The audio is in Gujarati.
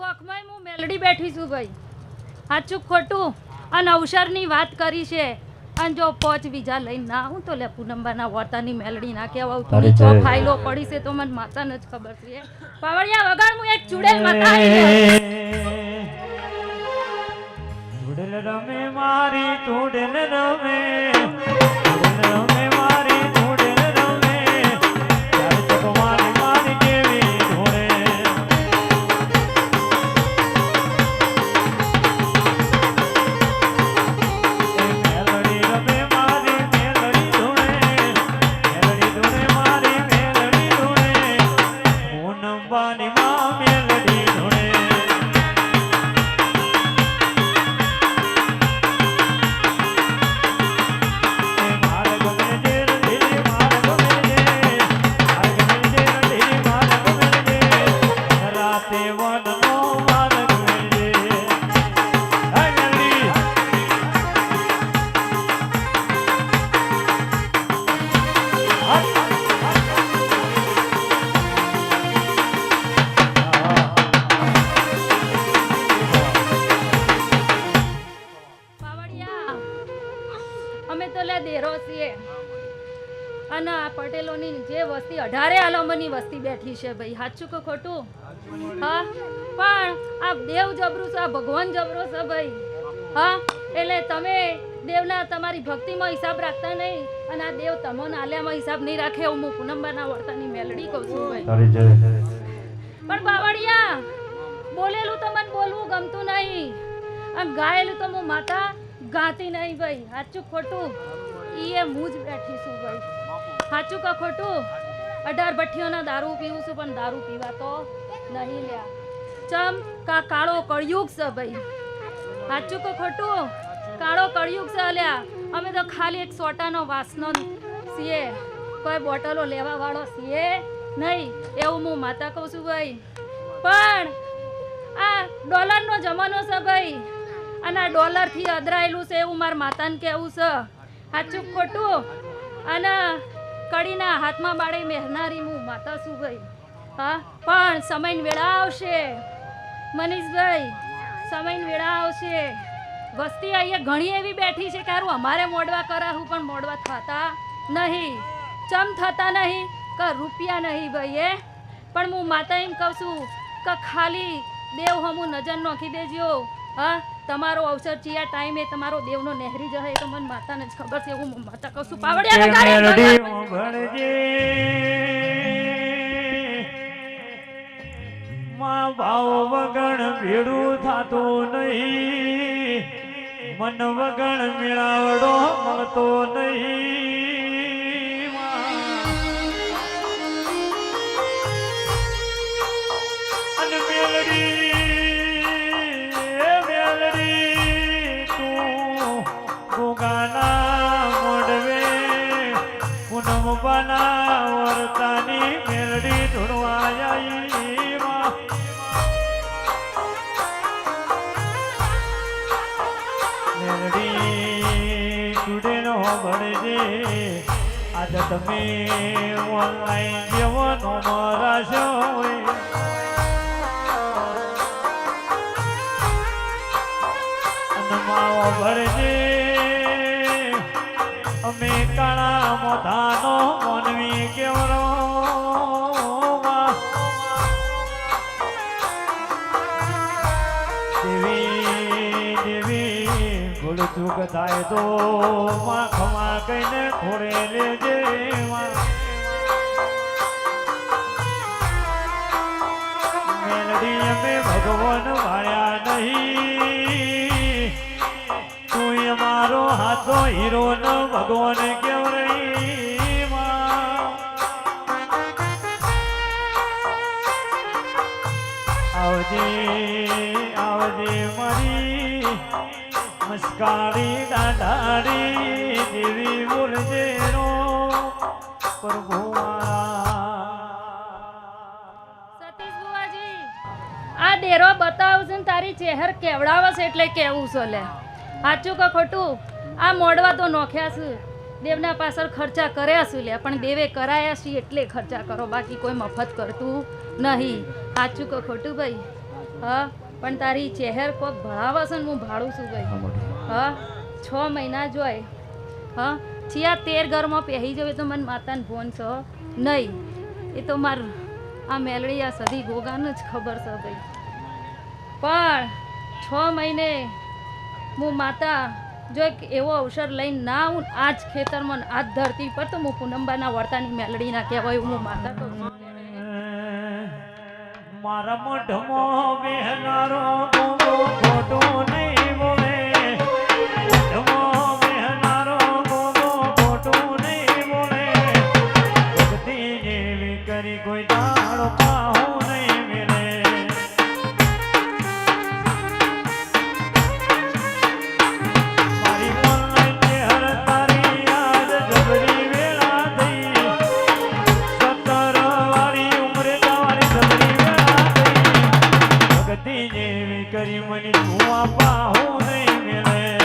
ગોખમાં હું મેલડી બેઠી છું ભાઈ. સાચું ખોટું. અને અવસરની વાત કરી છે. અને જો પોચ બીજા લઈને ના આવું તો લે પૂનમબાના વોતાની મેલડી ના કહેવાય. તો જો. ફાઇલો પડી છે તો મને માતાને જ ખબર છે. પાવડિયા વગર હું એક ચુડેલ માતા આવી ચુડેલ રમે મારી ચુડેલ રમે. અને આ પટેલોની જે વસ્તી અઢારે આલમની વસ્તી બેઠી છે ભાઈ. સાચું કે ખોટું? હા? પણ આ દેવ જબરું છે આ ભગવાન જબરો છે ભાઈ. હા? એટલે તમે દેવના તમારી ભક્તિમાં હિસાબ રાખતા નહીં અને આ દેવ તમને આલ્યામાં હિસાબ નહીં રાખે એવું હું પૂનમબાના વર્તાની મેલડી કહું છું ભાઈ. પણ બાવળિયા બોલેલું તો મને બોલવું ગમતું નહીં. અને ગાયેલું તો હું માતા ગાતી નહીં ભાઈ. સાચું ખોટું? એ હું જ બેઠી છું ભાઈ. સાચું કે ખોટું? અઢાર ભઠ્ઠીઓના દારૂ પીવું છું, પણ દારૂ પીવા તો નહીં લ્યા. ચમ, કા કાળો કળિયુગ છે ભાઈ. સાચું કે ખોટું? કાળો કળિયુગ છે અલ્યા. અમે તો ખાલી એક સોટાનો વાસનો છીએ. કોઈ બોટલો લેવા વાળો છીએ નહીં. એવું હું માતા કહું છું ભાઈ. પણ આ ડોલરનો જમાનો છે ભાઈ. અને આ ડોલરથી અદરાયેલું છે એવું મારા માતાને કહેવું છે. સાચું ખોટું? અને કડીના હાથમાં બાળે મહેનારી હું માતા શું ભાઈ હા? પણ સમયની વેળા આવશે મનીષભાઈ સમયની વેળા આવશે વસ્તી અહીંયા ઘણી એવી બેઠી છે કે અમારે મોડવા કરાવું પણ મોડવા થતા નહીં. ચમ થતા નહીં? કે રૂપિયા નહીં ભાઈ એ પણ હું માતા એમ કહું છું, કે ખાલી દેવ હમું નજર નોખી દેજો. હા તમારો અવસર ચિયા ટાઈમે તમારો દેવનો નહેરી જશે તો મને માતાને જ ખબર છે હું માતા કહું છું પાવડિયા માં ભાવ વગણ ભેડું થતું નહીં. મન વગણ મેળાવડો મળતો નહીં. આજ તમે ઓનલાઈન જેવનો મરાશો હોય અનમાવો ભરજે અમે કાળા મોધાનો મનવી કેવરો ચૂક થાય તો માં ખમા કહીને ખોડે લેજે મેલડી અમે ભગવાન માયા નહીં. તું અમારો હાથો હીરો ન ભગવાન કેવ મસ્કારી દાદાડી દેવી બોલજે રો પ્રભુ મારા. સતીશ બુવાજી આ ડેરો બતાવશે ને તારી ચહેર કેવડાવે છે એટલે કેવું છે લે. સાચું કે ખોટું? આ મોડવા તો નોખ્યા છે. દેવના પાછળ ખર્ચા કર્યા છે લે પણ દેવે કરાયા છે એટલે ખર્ચા કરો બાકી કોઈ મફત કરતું નહીં. સાચું કે ખોટું ભાઈ? હા પણ તારી ચહેર કોક ભળાવે છે ને હું ભાડું છું ભાઈ. હા? છ મહિના જોય હા? છિયા તેર ઘરમાં પહેરી જવે તો મને માતાને ફોન છો નહીં. એ તો માર આ મેલડી, આ સધી ગોગાને જ ખબર છે ભાઈ. પણ છ મહિને હું માતા જો એક એવો અવસર લઈને ના ને આ જ ખેતરમાં આ જ ધરતી પર તો હું પૂનમબાના વર્તાની મેલડીના કહેવાય હું માતા તો મારા મોઢમાં બેહનારો ખોટો નહીં. તારી જેવી કરી મને તું આપા હું નહીં મેળે.